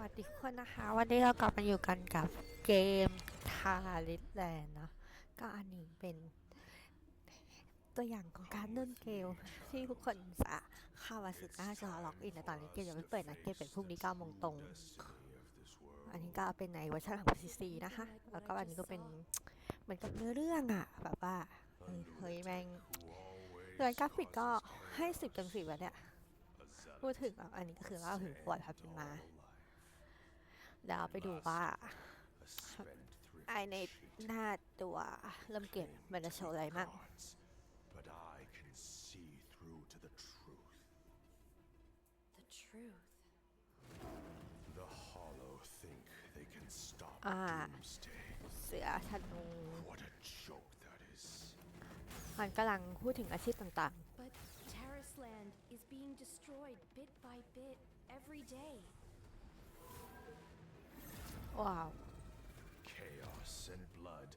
วัสดีทุกคนนะคะ วันนี้เรากลับมาอยู่กันกับเกมทาริสแลนด์เนาะก็อันนี้เป็นตัวอย่างของการเล่นเกมที่ทุกคนจะเข้ามาสึกหน้าจอล็อกอินแต่ตอนนี้เกมยังไม่เปิดนะเกมเปิดพรุ่งนี้9โมงตรง อันนี้ก็เป็นในเวอร์ชันของ PC นะคะ แล้วก็อันนี้ก็เป็นเหมือนกับเนื้อเรื่องอะแบบว่าเฮ้ยแม่งเรื่องกราฟิกก็ให้สิบเต็มสิบแบบเนี้ยพูดถึงอันนี้ก็คือเล่าถึงปวัติความเป็นมา เดี๋ยวไปดูว่าไอในหน้าตัวเริ่มเกมมันจะโชว์อะไรมั่ง But I can see through to the truth. The truth. The Hollow think they can stop Ah. Doomsday. เสือธนู What a joke that is. มันกำลังพูดถึงอาชีพต่าง But Terrasland is being destroyed bit by bit every day. ๆ ว้าว Chaos and blood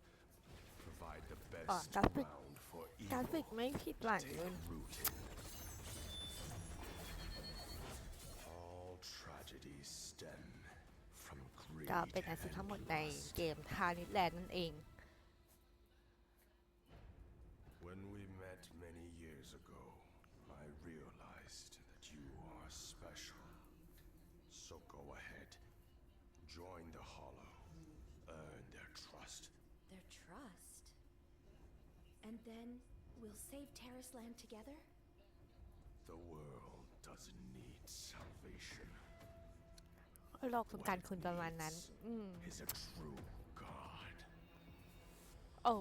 provide the best Ah, graphic- ground for กราฟิก evil ไม่ผิดหวัง to เลย take root in. All tragedies stem from greed ก็เป็นอาชีพ and ทั้งหมดใน lust. เกมทานิแลนด์นั่นเอง When we met many years ago, I realized that you are special. trust. And then we'll save Terrasland together? The world doesn't need salvation. โลกต้องการคุณประมาณนั้น อืม Is a true God. โอ้